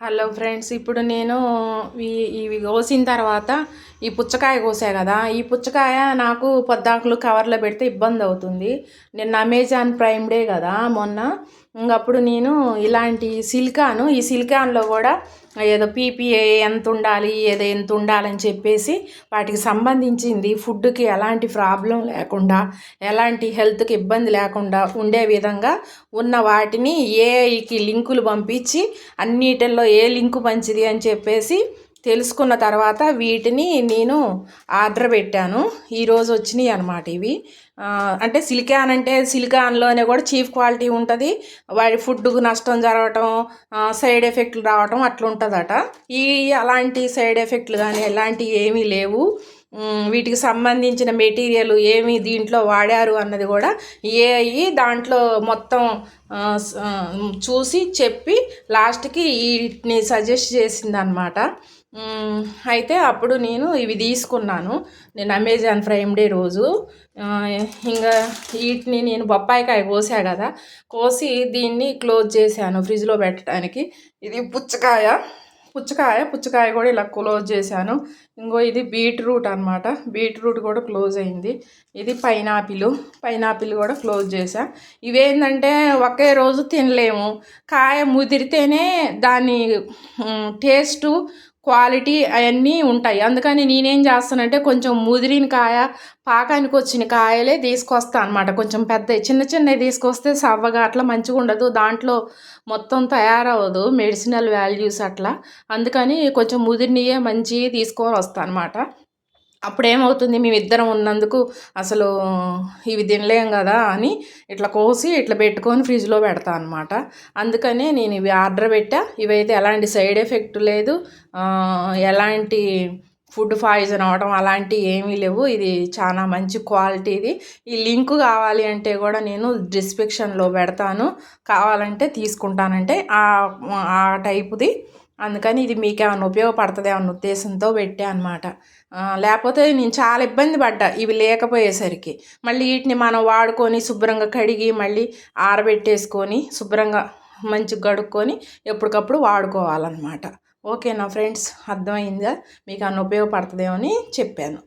Hello friends ఇప్పుడు నేను ఈ- ఇవి కోసిన తర్వాత ఈ పుచ్చకాయ కోసా కదా. ఈ పుచ్చకాయ నాకు పొద్దాకులు కవర్లో పెడితే ఇబ్బంది అవుతుంది. నిన్న అమెజాన్ ప్రైమ్ డే కదా మొన్న. ఇంకప్పుడు నేను ఇలాంటి సిలికాను ఈ సిలికాన్లో కూడా ఏదో పీపీఏ ఎంత ఉండాలి ఏదో ఎంత ఉండాలని చెప్పేసి వాటికి సంబంధించింది ఫుడ్కి ఎలాంటి ప్రాబ్లం లేకుండా ఎలాంటి హెల్త్కి ఇబ్బంది లేకుండా ఉండే విధంగా ఉన్న వాటిని ఏఐకి లింకులు పంపించి అన్నిటిల్లో ఏ లింక్ మంచిది అని చెప్పేసి తెలుసుకున్న తర్వాత వీటిని నేను ఆర్డర్ పెట్టాను. ఈరోజు వచ్చినాయి అనమాట ఇవి. అంటే సిలికాన్ అంటే సిలికాన్లోనే కూడా చీఫ్ క్వాలిటీ ఉంటుంది. వాడి ఫుడ్కు నష్టం జరగటం సైడ్ ఎఫెక్ట్లు రావటం అట్లా ఉంటుందట ఈ అలాంటి సైడ్ ఎఫెక్ట్లు కానీ ఎలాంటివి ఏమీ లేవు. వీటికి సంబంధించిన మెటీరియల్ ఏమి దీంట్లో వాడారు అన్నది కూడా ఏఐ దాంట్లో మొత్తం చూసి చెప్పి లాస్ట్కి వీటిని సజెస్ట్ చేసింది అనమాట అయితే అప్పుడు నేను ఇవి తీసుకున్నాను. నేను అమెజాన్ ప్రైమ్ డే రోజు ఇంకా వీటిని నేను బొప్పాయికాయ కోసా కదా కోసి దీన్ని క్లోజ్ చేశాను ఫ్రిడ్జ్లో పెట్టడానికి. ఇది పుచ్చకాయ. పుచ్చకాయ పుచ్చకాయ కూడా ఇలా క్లోజ్ చేశాను. ఇంకో ఇది బీట్రూట్ అనమాట బీట్రూట్ కూడా క్లోజ్ అయింది. ఇది పైనాపిల్ పైనాపిల్ కూడా క్లోజ్ చేశా. ఇవేంటంటే ఒకే రోజు తినలేము. కాయ ముదిరితేనే దాని టేస్టు క్వాలిటీ అవన్నీ ఉంటాయి. అందుకని నేనేం చేస్తానంటే కొంచెం ముదిరిన కాయ పాకానికి వచ్చిన కాయలే తీసుకొస్తాను అనమాట కొంచెం పెద్ద చిన్న చిన్నవి తీసుకొస్తే సవ్వగా అట్లా మంచిగా ఉండదు. దాంట్లో మొత్తం తయారవ్వదు మెడిసినల్ వాల్యూస్ అట్లా. అందుకని కొంచెం ముదిరినయే మంచివి తీసుకొని వస్తాను అనమాట అప్పుడు ఏమవుతుంది ఉన్నందుకు అసలు ఇవి తినలేం కదా అని ఇట్లా కోసి ఇట్లా పెట్టుకొని ఫ్రిడ్జ్లో పెడతా అనమాట అందుకనే నేను ఇవి ఆర్డర్ పెట్టా. ఇవైతే ఎలాంటి సైడ్ ఎఫెక్ట్ లేదు. ఎలాంటి ఫుడ్ పాయిజన్ అవడం అలాంటివి ఏమీ లేవు. ఇది చాలా మంచి క్వాలిటీది ఈ లింక్ కావాలి అంటే కూడా నేను డిస్క్రిప్షన్లో పెడతాను. కావాలంటే తీసుకుంటానంటే ఆ ఆ టైపుది అందుకని ఇది మీకు ఏమైనా ఉపయోగపడుతుంది అన్న ఉద్దేశంతో పెట్టా అనమాట లేకపోతే నేను చాలా ఇబ్బంది పడ్డా ఇవి లేకపోయేసరికి. మళ్ళీ వీటిని మనం వాడుకొని శుభ్రంగా కడిగి మళ్ళీ ఆరబెట్టేసుకొని శుభ్రంగా మంచిగా గడుక్కొని ఎప్పటికప్పుడు వాడుకోవాలన్నమాట. ఓకేనా ఫ్రెండ్స్? అర్థమైందా? మీకు అన్న ఉపయోగపడుతుందేమో అని చెప్పాను.